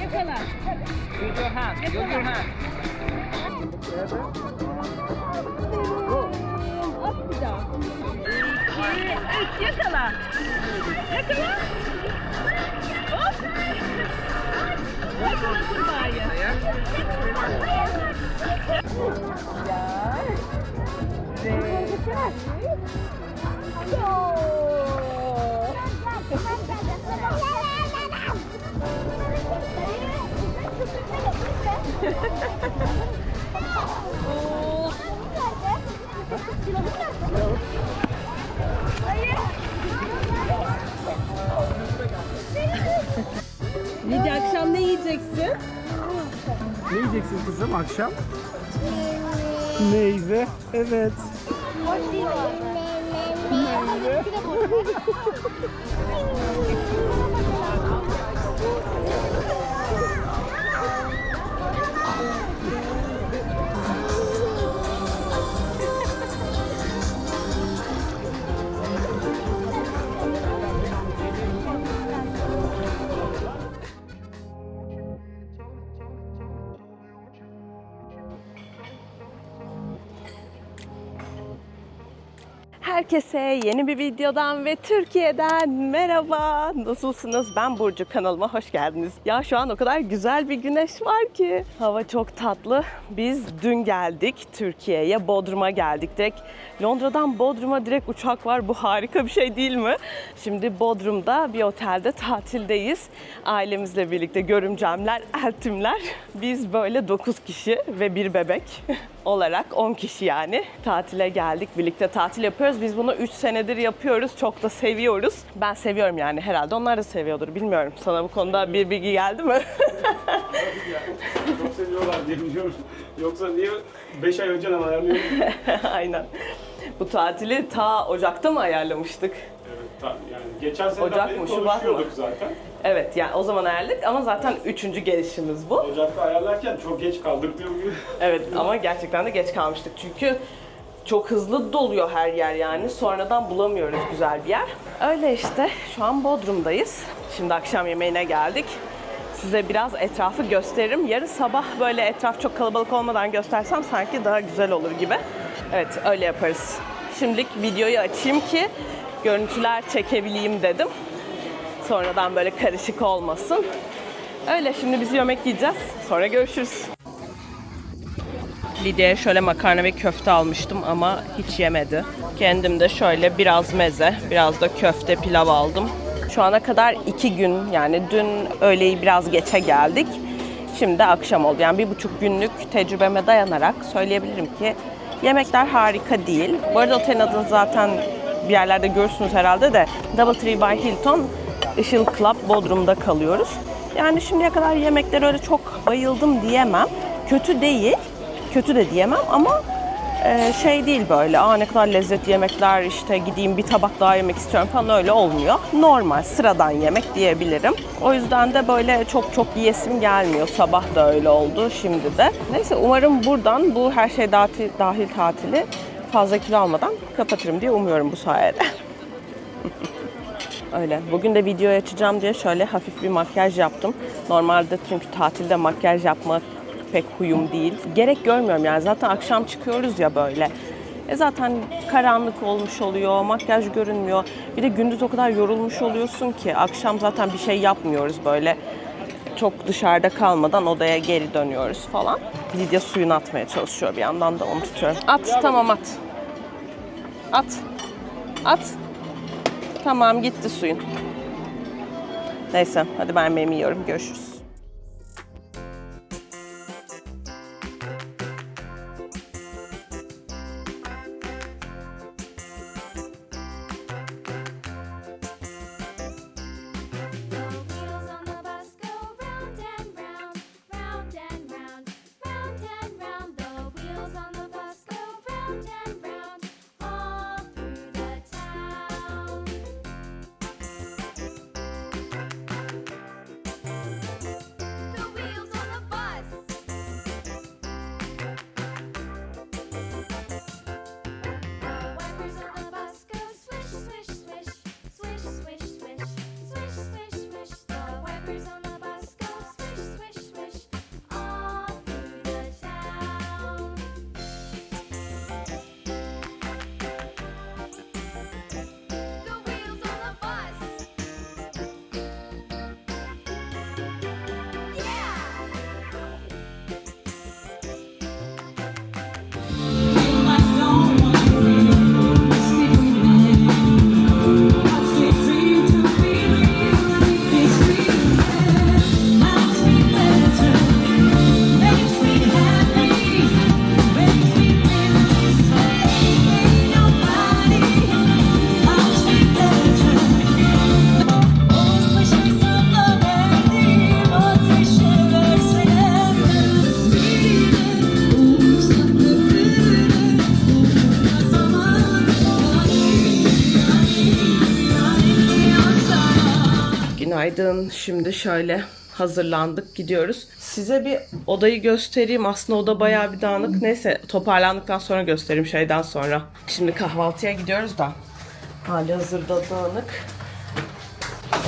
Yakala. Use your hand. Use your hand. At bir daha. İki, üç. Yakala. Yakala. Hop. Yakala kurbağayı. Lidya akşam ne yiyeceksin? Ne yiyeceksin kızım akşam? Meyve. Evet. 네. Herkese yeni bir videodan ve Türkiye'den merhaba. Nasılsınız? Ben Burcu kanalıma hoş geldiniz. Ya şu an o kadar güzel bir güneş var ki. Hava çok tatlı. Biz dün geldik Türkiye'ye. Bodrum'a geldik. Direkt Londra'dan Bodrum'a direkt uçak var. Bu harika bir şey değil mi? Şimdi Bodrum'da bir otelde tatildeyiz. Ailemizle birlikte görümcemler, eltimler. Biz böyle 9 kişi ve bir bebek olarak 10 kişi yani tatile geldik. Birlikte tatil yapıyoruz. Biz bunu 3 senedir yapıyoruz. Çok da seviyoruz. Ben seviyorum yani herhalde. Onlar da seviyordur. Bilmiyorum. Sana bu konuda bir bilgi geldi mi? Çok seviyorlar diye biliyorum. Yoksa niye 5 ay önceden ayarlıyorum? Aynen. Bu tatili ta Ocak'ta mı ayarlamıştık? Evet. Yani geçen sene Ocak mı, Şubat mı? zaten. Evet yani o zaman ayarladık ama zaten üçüncü gelişimiz bu. Ocak'ta ayarlarken çok geç kaldık diyor gibi. Evet ama gerçekten de geç kalmıştık çünkü çok hızlı doluyor her yer yani. Sonradan bulamıyoruz güzel bir yer. Öyle işte şu an Bodrum'dayız. Şimdi akşam yemeğine geldik. Size biraz etrafı gösteririm. Yarın sabah böyle etraf çok kalabalık olmadan göstersem sanki daha güzel olur gibi. Evet öyle yaparız. Şimdilik videoyu açayım ki görüntüler çekebileyim dedim. Sonradan böyle karışık olmasın. Öyle şimdi biz yemek yiyeceğiz. Sonra görüşürüz. Lidya'ya şöyle makarna ve köfte almıştım ama hiç yemedi. Kendim de şöyle biraz meze, biraz da köfte pilav aldım. Şu ana kadar iki gün yani dün öğleyi biraz geçe geldik. Şimdi de akşam oldu. Yani bir buçuk günlük tecrübeme dayanarak söyleyebilirim ki yemekler harika değil. Bu arada otelin adını zaten bir yerlerde görürsünüz herhalde de Doubletree by Hilton Işıl Club Bodrum'da kalıyoruz. Yani şimdiye kadar yemeklere öyle çok bayıldım diyemem. Kötü değil, kötü de diyemem ama e, şey değil böyle aa ne kadar lezzetli yemekler işte gideyim bir tabak daha yemek istiyorum falan öyle olmuyor. Normal sıradan yemek diyebilirim. O yüzden de böyle çok çok yiyesim gelmiyor. Sabah da öyle oldu şimdi de. Neyse umarım buradan bu her şey dahil, dahil tatili fazla kilo almadan kapatırım diye umuyorum bu sayede. Öyle. Bugün de videoyu açacağım diye şöyle hafif bir makyaj yaptım. Normalde çünkü tatilde makyaj yapmak pek huyum değil. Gerek görmüyorum yani. Zaten akşam çıkıyoruz ya böyle. E zaten karanlık olmuş oluyor, makyaj görünmüyor. Bir de gündüz o kadar yorulmuş oluyorsun ki akşam zaten bir şey yapmıyoruz böyle. Çok dışarıda kalmadan odaya geri dönüyoruz falan. Lidya suyunu atmaya çalışıyor bir yandan da onu tutuyorum. At tamam at. At. At. Tamam gitti suyun. Neyse hadi ben yemeğimi yiyorum. Görüşürüz. Günaydın. Şimdi şöyle hazırlandık gidiyoruz. Size bir odayı göstereyim. Aslında oda bayağı bir dağınık. Neyse toparlandıktan sonra göstereyim şeyden sonra. Şimdi kahvaltıya gidiyoruz da. Hali hazırda dağınık.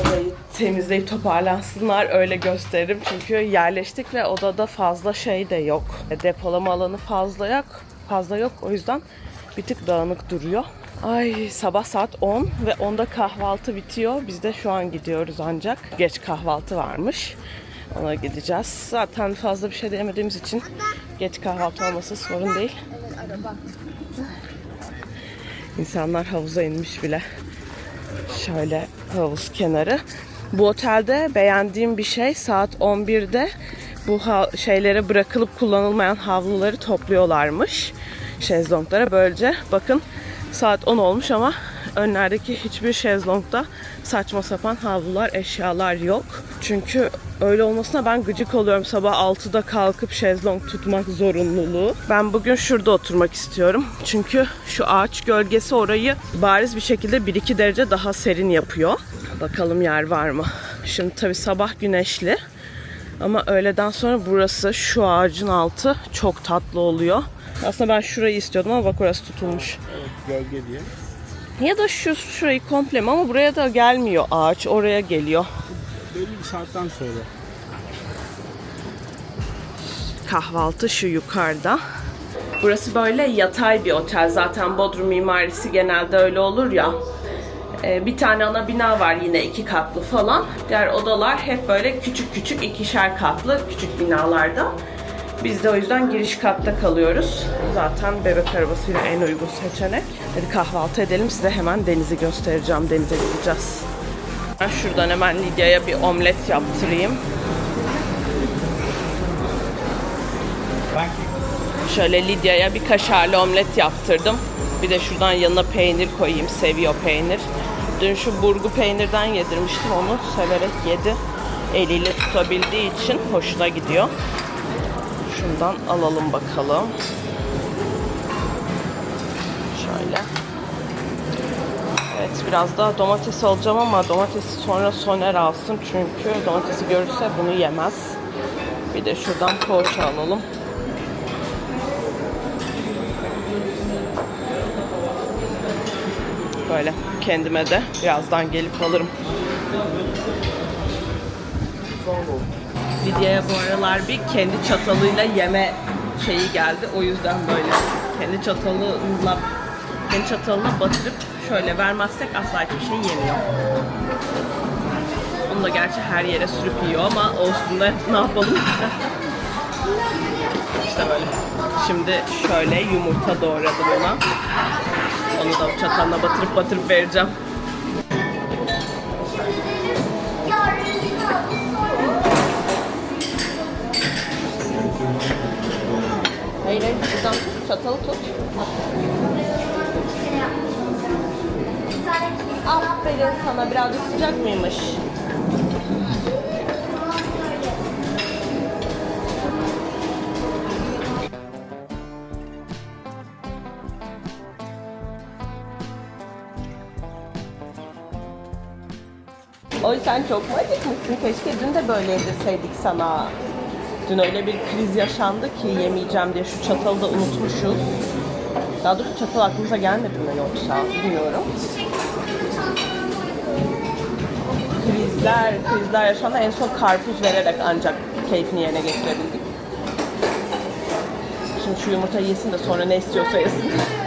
Odayı temizleyip toparlansınlar öyle gösteririm. Çünkü yerleştik ve odada fazla şey de yok. Depolama alanı fazla yok. Fazla yok. O yüzden bir tık dağınık duruyor. Ay sabah saat 10 ve 10'da kahvaltı bitiyor. Biz de şu an gidiyoruz ancak. Geç kahvaltı varmış. Ona gideceğiz. Zaten fazla bir şey de yemediğimiz için geç kahvaltı olması sorun değil. İnsanlar havuza inmiş bile. Şöyle havuz kenarı. Bu otelde beğendiğim bir şey saat 11'de bu şeylere bırakılıp kullanılmayan havluları topluyorlarmış. Şezlonglara böylece bakın saat 10 olmuş ama önlerdeki hiçbir şezlongda saçma sapan havlular, eşyalar yok. Çünkü öyle olmasına ben gıcık oluyorum. Sabah 6'da kalkıp şezlong tutmak zorunluluğu. Ben bugün şurada oturmak istiyorum. Çünkü şu ağaç gölgesi orayı bariz bir şekilde 1-2 derece daha serin yapıyor. Bakalım yer var mı? Şimdi tabii sabah güneşli. Ama öğleden sonra burası şu ağacın altı çok tatlı oluyor. Aslında ben şurayı istiyordum ama bak orası tutulmuş. Gölge diye. Ya da şu şurayı komple mi? ama buraya da gelmiyor ağaç. Oraya geliyor. Belli bir saatten sonra. Kahvaltı şu yukarıda. Burası böyle yatay bir otel. Zaten Bodrum mimarisi genelde öyle olur ya. Ee, bir tane ana bina var yine iki katlı falan. Diğer odalar hep böyle küçük küçük ikişer katlı küçük binalarda. Biz de o yüzden giriş katta kalıyoruz. Zaten bebek arabasıyla en uygun seçenek. Hadi kahvaltı edelim. Size hemen denizi göstereceğim. Denize gideceğiz. Ben şuradan hemen Lidya'ya bir omlet yaptırayım. Şöyle Lidya'ya bir kaşarlı omlet yaptırdım. Bir de şuradan yanına peynir koyayım. Seviyor peynir. Dün şu burgu peynirden yedirmiştim onu. Severek yedi. Eliyle tutabildiği için hoşuna gidiyor. Şundan alalım bakalım. Şöyle. Evet biraz daha domates alacağım ama domatesi sonra Soner alsın. Çünkü domatesi görürse bunu yemez. Bir de şuradan poğaça alalım. Böyle kendime de birazdan gelip alırım. Lidya'ya bu aralar bir kendi çatalıyla yeme şeyi geldi. O yüzden böyle kendi çatalıyla kendi çatalına batırıp şöyle vermezsek asla hiçbir şey yemiyor. Onu da gerçi her yere sürüp yiyor ama olsun da ne yapalım. işte böyle. Şimdi şöyle yumurta doğradım ona. Onu da çatalına batırıp batırıp vereceğim. Hayır hayır buradan tut, çatalı tut. Aferin sana birazcık sıcak mıymış? Oy sen çok mu acıkmışsın? Keşke dün de böyle yedirseydik sana. Dün öyle bir kriz yaşandı ki yemeyeceğim diye şu çatalı da unutmuşuz. Daha doğrusu çatal aklımıza gelmedi mi yoksa bilmiyorum. Krizler, krizler yaşandı. En son karpuz vererek ancak keyfini yerine getirebildik. Şimdi şu yumurtayı yesin de sonra ne istiyorsa yesin.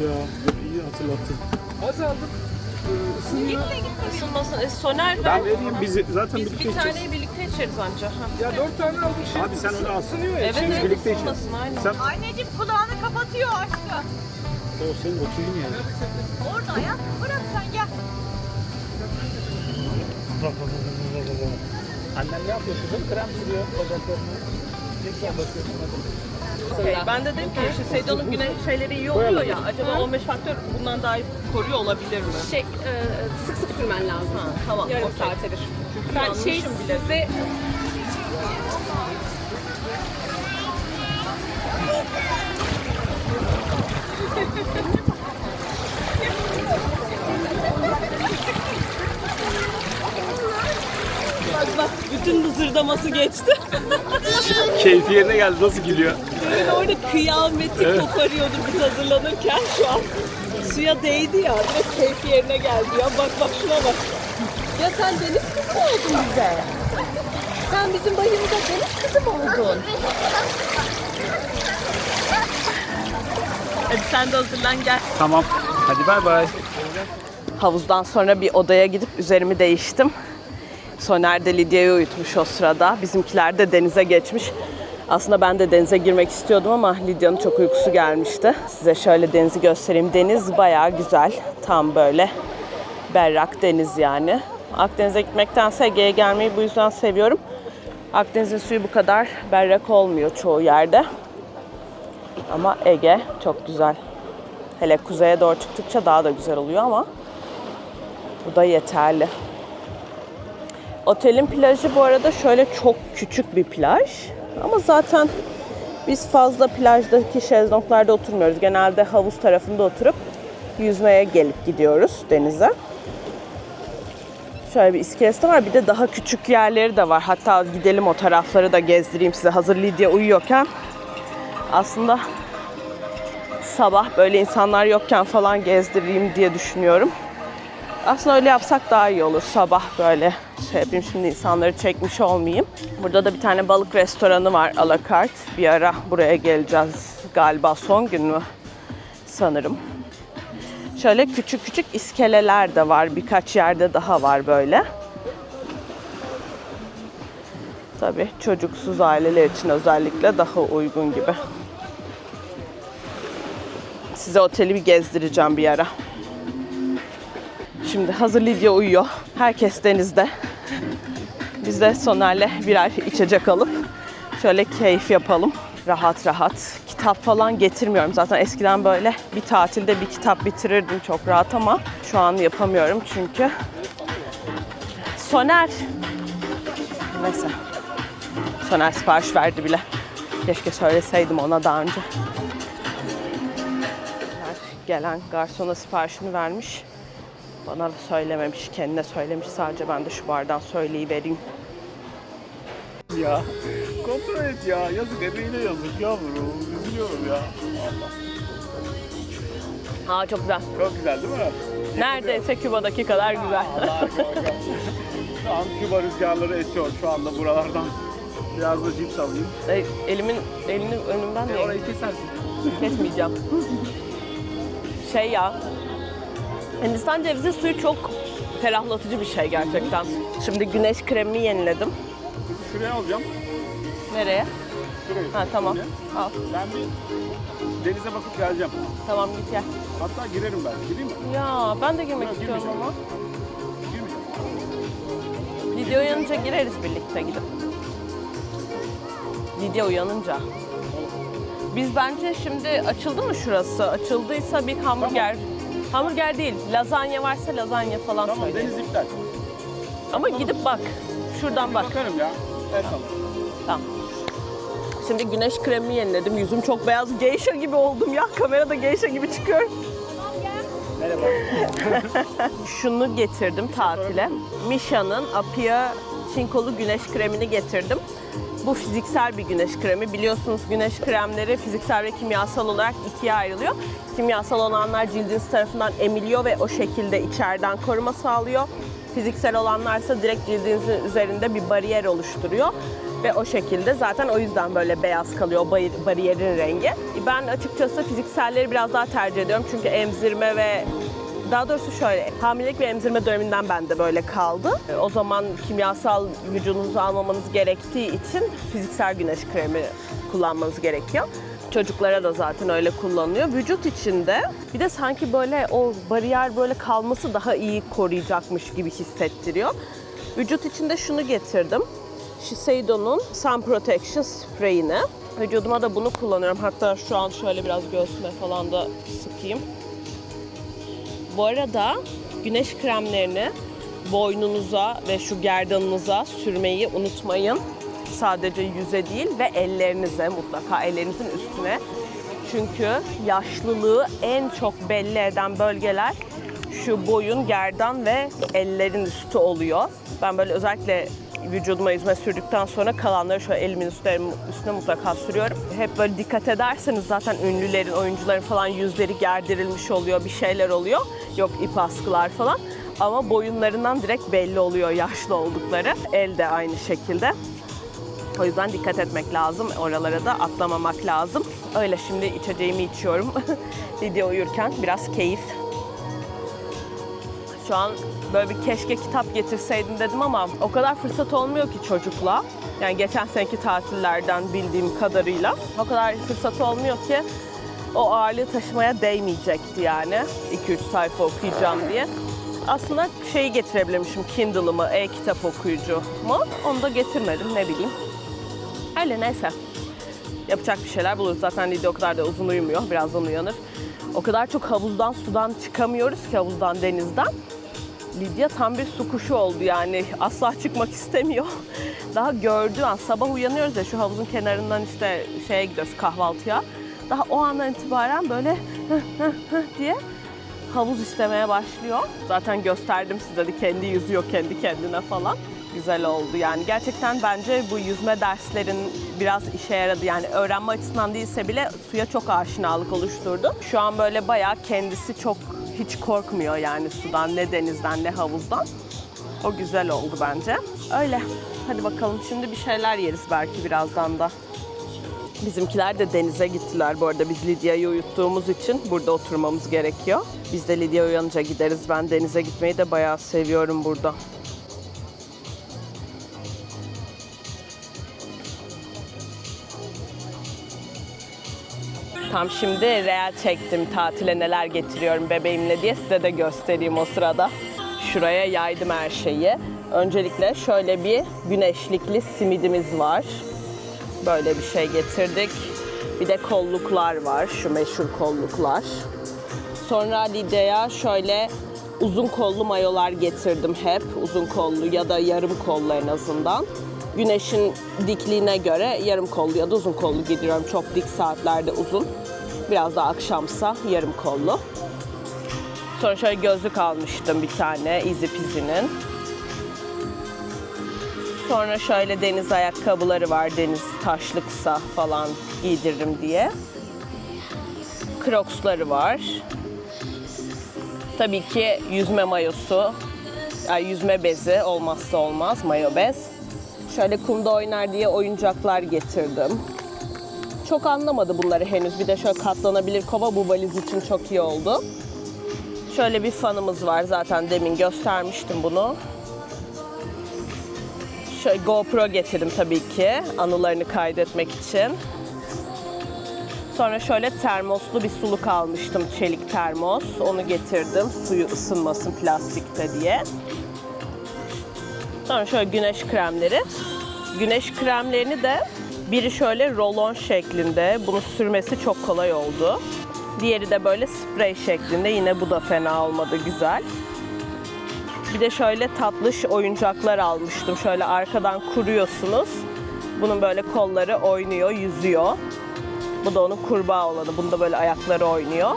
Evet ya. iyi hatırlattın. Az aldım. Isınmasın. E, Soner ver. Ben vereyim biz zaten Biz birlikte bir içeceğiz. taneyi birlikte içeriz anca. Ha. Ya dört tane almışım. Hadi sen onu alsın. Evet, Şimdi evet, birlikte içeceğiz. ısınmasın, aynen. Sen Anneciğim kulağını kapatıyor aşkım. o senin o şeyin ya. Orada ya. Bırak sen gel. Annem ne yapıyor kızım? Krem sürüyor bacaklarına. Ne bakıyorsun hadi. Okey, Ben de dedim ki işte Seydon'un güneş şeyleri iyi oluyor ya. Acaba 15 faktör bundan daha iyi koruyor olabilir mi? Şey, e, sık sık sürmen lazım. Ha, tamam. Yarım okey. saate bir. Çünkü Ben şey bile. size Bütün hızırdaması geçti. Keyfi yerine geldi nasıl gülüyor? Böyle orada kıyameti koparıyordu biz hazırlanırken şu an. Suya değdi ya. Direkt keyfi yerine geldi ya. Bak bak şuna bak. Ya sen deniz kızı oldun bize? Sen bizim bayımıza deniz kızı mı oldun? Hadi sen de hazırlan gel. Tamam. Hadi bay bay. Havuzdan sonra bir odaya gidip üzerimi değiştim. Soner de Lidya'yı uyutmuş o sırada. Bizimkiler de denize geçmiş. Aslında ben de denize girmek istiyordum ama Lidya'nın çok uykusu gelmişti. Size şöyle denizi göstereyim. Deniz bayağı güzel. Tam böyle berrak deniz yani. Akdeniz'e gitmektense Ege'ye gelmeyi bu yüzden seviyorum. Akdeniz'in suyu bu kadar berrak olmuyor çoğu yerde. Ama Ege çok güzel. Hele kuzeye doğru çıktıkça daha da güzel oluyor ama bu da yeterli. Otelin plajı bu arada şöyle çok küçük bir plaj. Ama zaten biz fazla plajdaki şezlonglarda oturmuyoruz. Genelde havuz tarafında oturup yüzmeye gelip gidiyoruz denize. Şöyle bir iskelesi de var. Bir de daha küçük yerleri de var. Hatta gidelim o tarafları da gezdireyim size. Hazır Lidya uyuyorken aslında sabah böyle insanlar yokken falan gezdireyim diye düşünüyorum. Aslında öyle yapsak daha iyi olur. Sabah böyle şey yapayım şimdi insanları çekmiş olmayayım. Burada da bir tane balık restoranı var alakart. Bir ara buraya geleceğiz galiba son gün mü sanırım. Şöyle küçük küçük iskeleler de var. Birkaç yerde daha var böyle. Tabii çocuksuz aileler için özellikle daha uygun gibi. Size oteli bir gezdireceğim bir ara. Şimdi hazır Lidya uyuyor. Herkes denizde. Biz de Soner'le birer içecek alıp şöyle keyif yapalım. Rahat rahat. Kitap falan getirmiyorum. Zaten eskiden böyle bir tatilde bir kitap bitirirdim çok rahat ama şu an yapamıyorum çünkü. Soner. Neyse. Soner sipariş verdi bile. Keşke söyleseydim ona daha önce. Gelen garsona siparişini vermiş. Bana söylememiş, kendine söylemiş sadece ben de şu bardan söyleyivereyim. Ya kontrol et ya. Yazık emeğine yazık yavrum. Üzülüyorum ya. Aa çok güzel. Çok güzel değil mi? Neredeyse Küba'daki kadar güzel. Şu an Küba rüzgarları esiyor şu anda buralardan. Biraz da cips alayım. E, Elimin elini önümden E, de orayı kesersin. kesmeyeceğim. Şey ya. Hindistan cevizi suyu çok ferahlatıcı bir şey gerçekten. Şimdi güneş kremimi yeniledim. Şuraya alacağım. Nereye? Şurayı. Ha tamam. Al. Ben bir denize bakıp geleceğim. Tamam git gel. Hatta girerim ben. Gireyim mi? Ya ben de girmek Yok, istiyorum ama. Lidya uyanınca gireriz birlikte gidip. Lidya uyanınca. Biz bence şimdi açıldı mı şurası? Açıldıysa bir hamburger. Hamburger değil, lazanya varsa lazanya falan Tamam söyleyin. deniz iptal. Ama gidip bak. Şuradan bak. Bakarım ya. Evet tamam. Tamam. Şimdi güneş kremimi yeniledim. Yüzüm çok beyaz. Geisha gibi oldum ya. Kamerada geisha gibi çıkıyorum. Merhaba. Şunu getirdim tatile. Misha'nın Apia çinkolu güneş kremini getirdim. Bu fiziksel bir güneş kremi. Biliyorsunuz güneş kremleri fiziksel ve kimyasal olarak ikiye ayrılıyor. Kimyasal olanlar cildiniz tarafından emiliyor ve o şekilde içeriden koruma sağlıyor. Fiziksel olanlarsa direkt cildinizin üzerinde bir bariyer oluşturuyor. Ve o şekilde zaten o yüzden böyle beyaz kalıyor bariyerin rengi. Ben açıkçası fizikselleri biraz daha tercih ediyorum. Çünkü emzirme ve Daha doğrusu şöyle, hamilelik ve emzirme döneminden bende böyle kaldı. E, O zaman kimyasal vücudunuza almamanız gerektiği için fiziksel güneş kremi kullanmanız gerekiyor. Çocuklara da zaten öyle kullanılıyor. Vücut içinde bir de sanki böyle o bariyer böyle kalması daha iyi koruyacakmış gibi hissettiriyor. Vücut içinde şunu getirdim. Shiseido'nun Sun Protection Spray'ini. Vücuduma da bunu kullanıyorum. Hatta şu an şöyle biraz göğsüme falan da sıkayım. Bu arada güneş kremlerini boynunuza ve şu gerdanınıza sürmeyi unutmayın. Sadece yüze değil ve ellerinize mutlaka ellerinizin üstüne. Çünkü yaşlılığı en çok belli eden bölgeler şu boyun, gerdan ve ellerin üstü oluyor. Ben böyle özellikle vücuduma yüzme sürdükten sonra kalanları şöyle elimin üstüne, üstüne mutlaka sürüyorum. Hep böyle dikkat ederseniz zaten ünlülerin, oyuncuların falan yüzleri gerdirilmiş oluyor, bir şeyler oluyor. Yok ip askılar falan. Ama boyunlarından direkt belli oluyor yaşlı oldukları. El de aynı şekilde. O yüzden dikkat etmek lazım. Oralara da atlamamak lazım. Öyle şimdi içeceğimi içiyorum. Video uyurken biraz keyif. Şu an böyle bir keşke kitap getirseydim dedim ama o kadar fırsat olmuyor ki çocukla. Yani geçen seneki tatillerden bildiğim kadarıyla o kadar fırsat olmuyor ki o ağırlığı taşımaya değmeyecekti yani. 2-3 sayfa okuyacağım diye. Aslında şeyi getirebilirmişim Kindle'ımı, e-kitap okuyucumu. Onu da getirmedim ne bileyim. Öyle neyse. Yapacak bir şeyler buluruz. Zaten Lidya o kadar da uzun uyumuyor. Birazdan uyanır. O kadar çok havuzdan, sudan çıkamıyoruz ki havuzdan, denizden. Lidya tam bir su kuşu oldu yani. Asla çıkmak istemiyor. Daha gördüğü an sabah uyanıyoruz ya şu havuzun kenarından işte şeye gidiyoruz kahvaltıya. Daha o andan itibaren böyle diye havuz istemeye başlıyor. Zaten gösterdim size de kendi yüzüyor kendi kendine falan. Güzel oldu yani. Gerçekten bence bu yüzme derslerin biraz işe yaradı. Yani öğrenme açısından değilse bile suya çok aşinalık oluşturdu. Şu an böyle bayağı kendisi çok hiç korkmuyor yani sudan ne denizden ne havuzdan. O güzel oldu bence. Öyle. Hadi bakalım şimdi bir şeyler yeriz belki birazdan da. Bizimkiler de denize gittiler bu arada. Biz Lidya'yı uyuttuğumuz için burada oturmamız gerekiyor. Biz de Lidya uyanınca gideriz. Ben denize gitmeyi de bayağı seviyorum burada. Tam şimdi real çektim tatile neler getiriyorum bebeğimle diye size de göstereyim o sırada. Şuraya yaydım her şeyi. Öncelikle şöyle bir güneşlikli simidimiz var. Böyle bir şey getirdik. Bir de kolluklar var, şu meşhur kolluklar. Sonra Lidya'ya şöyle uzun kollu mayolar getirdim hep. Uzun kollu ya da yarım kollu en azından. Güneşin dikliğine göre yarım kollu ya da uzun kollu giydiriyorum. Çok dik saatlerde uzun. Biraz da akşamsa yarım kollu. Sonra şöyle gözlük almıştım bir tane Easy Peasy'nin. Sonra şöyle deniz ayakkabıları var deniz taşlıksa falan giydiririm diye. Crocs'ları var. Tabii ki yüzme mayosu, yani yüzme bezi olmazsa olmaz mayo bez. Şöyle kumda oynar diye oyuncaklar getirdim. Çok anlamadı bunları henüz. Bir de şöyle katlanabilir kova bu valiz için çok iyi oldu. Şöyle bir fanımız var zaten demin göstermiştim bunu. Şöyle GoPro getirdim tabii ki anılarını kaydetmek için. Sonra şöyle termoslu bir suluk almıştım, çelik termos. Onu getirdim, suyu ısınmasın plastikte diye. Sonra şöyle güneş kremleri. Güneş kremlerini de biri şöyle rolon şeklinde. Bunu sürmesi çok kolay oldu. Diğeri de böyle sprey şeklinde. Yine bu da fena olmadı, güzel. Bir de şöyle tatlış oyuncaklar almıştım. Şöyle arkadan kuruyorsunuz. Bunun böyle kolları oynuyor, yüzüyor. Bu da onun kurbağa olanı. Bunda böyle ayakları oynuyor.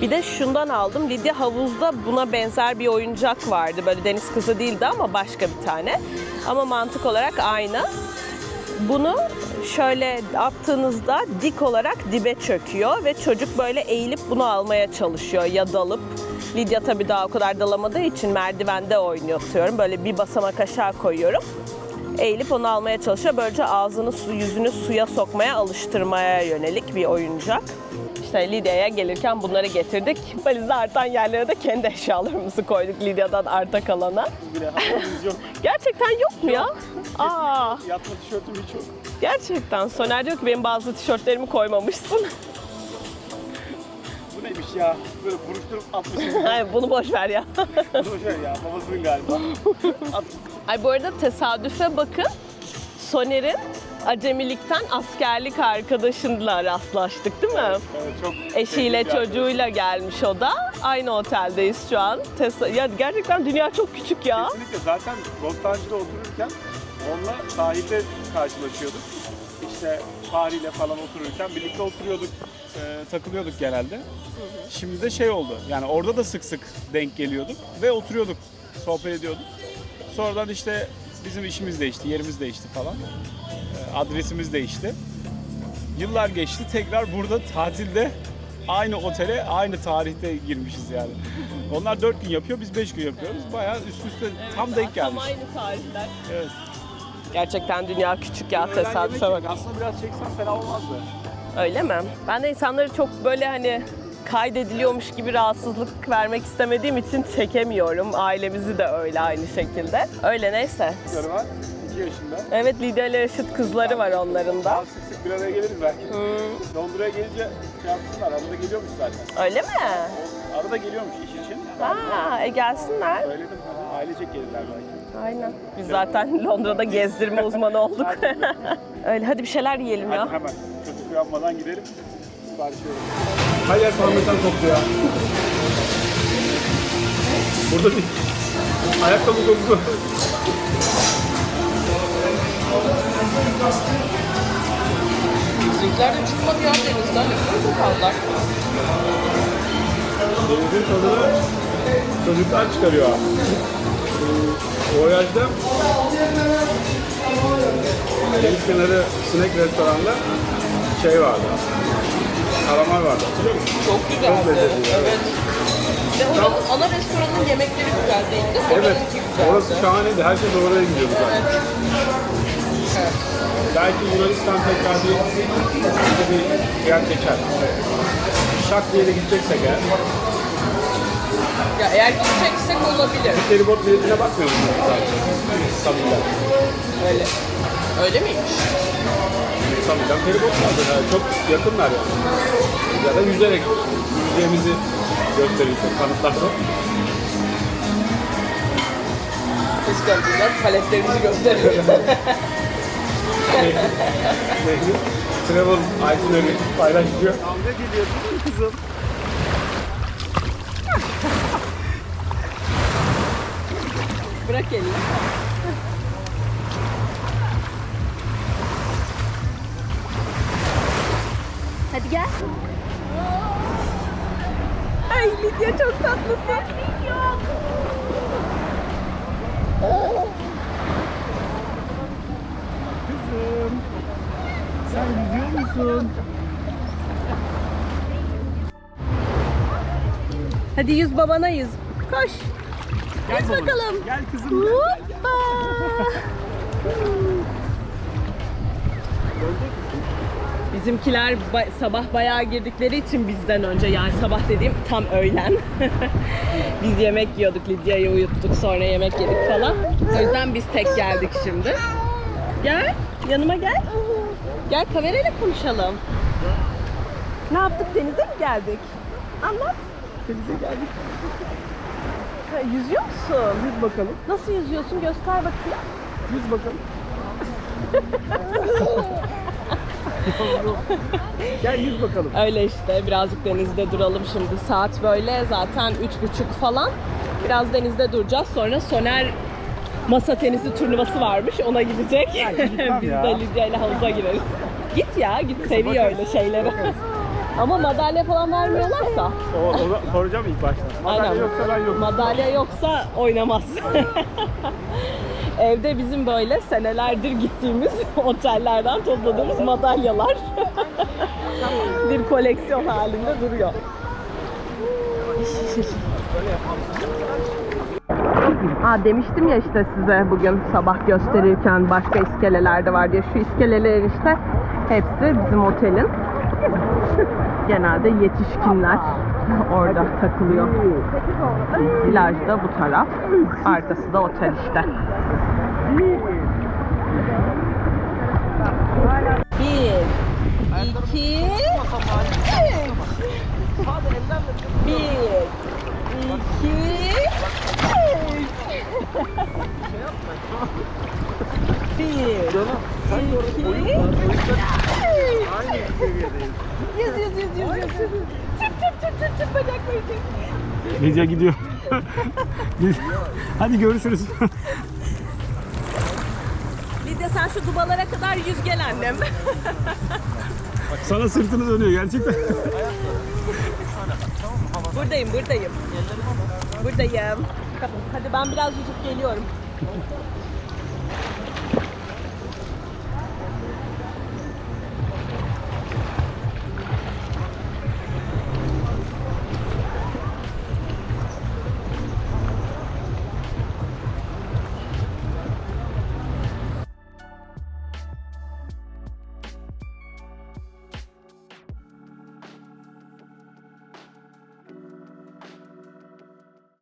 Bir de şundan aldım. Lidya havuzda buna benzer bir oyuncak vardı. Böyle deniz kızı değildi ama başka bir tane. Ama mantık olarak aynı. Bunu şöyle attığınızda dik olarak dibe çöküyor ve çocuk böyle eğilip bunu almaya çalışıyor ya dalıp. Lidya tabii daha o kadar dalamadığı için merdivende oynatıyorum. Böyle bir basamak aşağı koyuyorum. Eğilip onu almaya çalışıyor. Böylece ağzını, su, yüzünü suya sokmaya, alıştırmaya yönelik bir oyuncak. İşte Lidya'ya gelirken bunları getirdik. Valizde artan yerlere de kendi eşyalarımızı koyduk Lidya'dan arta kalana. Bile yok. Gerçekten yok mu ya? Aa, Yatma tişörtüm hiç yok. gerçekten. Soner diyor ki benim bazı tişörtlerimi koymamışsın. Bu neymiş ya? Böyle buruşturup atmışım. Hayır bunu boş ver ya. Bu şey ya babasının galiba. At. Ay bu arada tesadüfe bakın. Soner'in acemilikten askerlik arkadaşınla rastlaştık değil mi? Evet çok Eşiyle çocuğuyla gelmiş o da. Aynı oteldeyiz şu an. Tesa- ya gerçekten dünya çok küçük ya. Kesinlikle zaten Bostancı'da otururken onunla sahilde karşılaşıyorduk. İşte Fahri'yle falan otururken birlikte oturuyorduk, e, takılıyorduk genelde. Şimdi de şey oldu, yani orada da sık sık denk geliyorduk ve oturuyorduk, sohbet ediyorduk. Sonradan işte bizim işimiz değişti, yerimiz değişti falan. E, adresimiz değişti. Yıllar geçti, tekrar burada tatilde aynı otele, aynı tarihte girmişiz yani. Onlar 4 gün yapıyor, biz 5 gün yapıyoruz. Bayağı üst üste tam denk gelmiş. aynı tarihler. Evet. Gerçekten dünya küçük ya Öğlen tesadüfe bak. Aslında biraz çeksem fena olmazdı. Öyle mi? Ben de insanları çok böyle hani kaydediliyormuş gibi rahatsızlık vermek istemediğim için çekemiyorum. Ailemizi de öyle aynı şekilde. Öyle neyse. 2 yaşında. Evet Lidya ile Yaşıt kızları var onların da. Daha sık sık bir araya geliriz belki. Hmm, Londra'ya gelince şey yapsınlar, arada geliyormuş zaten. öyle mi? O arada geliyormuş iş için. Aa, e gelsinler. Söyledim, hı, ailecek gelirler belki. Aynen. Biz zaten Londra'da gezdirme uzmanı olduk. öyle hadi bir şeyler yiyelim ya. Hadi hemen, çocuk uyanmadan gidelim. Sipariş verelim. Her yer parmesan koktu ya. Burada değil. Ayakkabı kokusu. Bizimkiler de çıkmadı ya denizden. Ne kaldılar? Denizin tadını çocuklar çıkarıyor abi. Voyage'da deniz kenarı sinek restoranda şey vardı. Kalamar vardı. Hatırlıyor musun? Çok güzeldi. Çok lezzetli, evet. Ve oranın ana restoranının yemekleri güzel değildi. Evet. Orası şahaneydi. Herkes oraya gidiyordu zaten. Belki Yunanistan tekrar bir, bir, bir yer geçer. Şak diye de gideceksek eğer. Ya eğer gideceksek olabilir. Feribot biletine bakmıyor musun zaten? Samim'den. Öyle. Öyle miymiş? Samim'den feribot vardır. Yani çok yakınlar yani. Ya da yüzerek yüzeceğimizi gösterirsek, kanıtlarsak. Kıskançlar paletlerimizi gösteriyor. Travel itinerary paylaşıyor. Kavga geliyorsun kızım. Bırak elini. Hadi gel. Ay Lidya çok tatlısın. Kızım. Sen yüzüyor musun? Hadi yüz babana yüz. Koş. Gel babacığım. bakalım. Gel kızım. Hoppa. Bizimkiler ba- sabah bayağı girdikleri için bizden önce yani sabah dediğim tam öğlen. biz yemek yiyorduk Lidya'yı uyuttuk sonra yemek yedik falan. O yüzden biz tek geldik şimdi. Gel yanıma gel. Gel kamerayla konuşalım. Ne yaptık denize mi geldik? Anlat. Denize geldik. Ha, yüzüyor musun? Yüz bakalım. Nasıl yüzüyorsun? Göster bakayım. Yüz bakalım. Gel yüz bakalım. Öyle işte birazcık denizde duralım şimdi. Saat böyle zaten üç buçuk falan. Biraz denizde duracağız. Sonra Soner masa tenisi turnuvası varmış. Ona gidecek. Biz ya. de Lidya ile havuza gireriz. Git ya git seviyor öyle şeyleri. Ama madalya falan vermiyorlarsa. O, onu soracağım ilk başta. Madalya Aynen. yoksa ben yokum. Madalya yoksa oynamaz. Evde bizim böyle senelerdir gittiğimiz otellerden topladığımız madalyalar bir koleksiyon halinde duruyor. Aa demiştim ya işte size bugün sabah gösterirken başka iskeleler de var diye. Şu iskeleler işte hepsi bizim otelin. Genelde yetişkinler orada takılıyor. Plaj da bu taraf. Arkası da otel işte. Bir, iki, üç. Bir, iki. Bir, iki, Yüz yüz yüz yüz yüz. Çıp çıp çıp çıp çıp bacakları çıp. Lidya gidiyor. Hadi görüşürüz. Lidya sen şu dubalara kadar yüz gel annem. Sana sırtını dönüyor gerçekten. buradayım buradayım. Buradayım. Hadi ben biraz yüzüp geliyorum.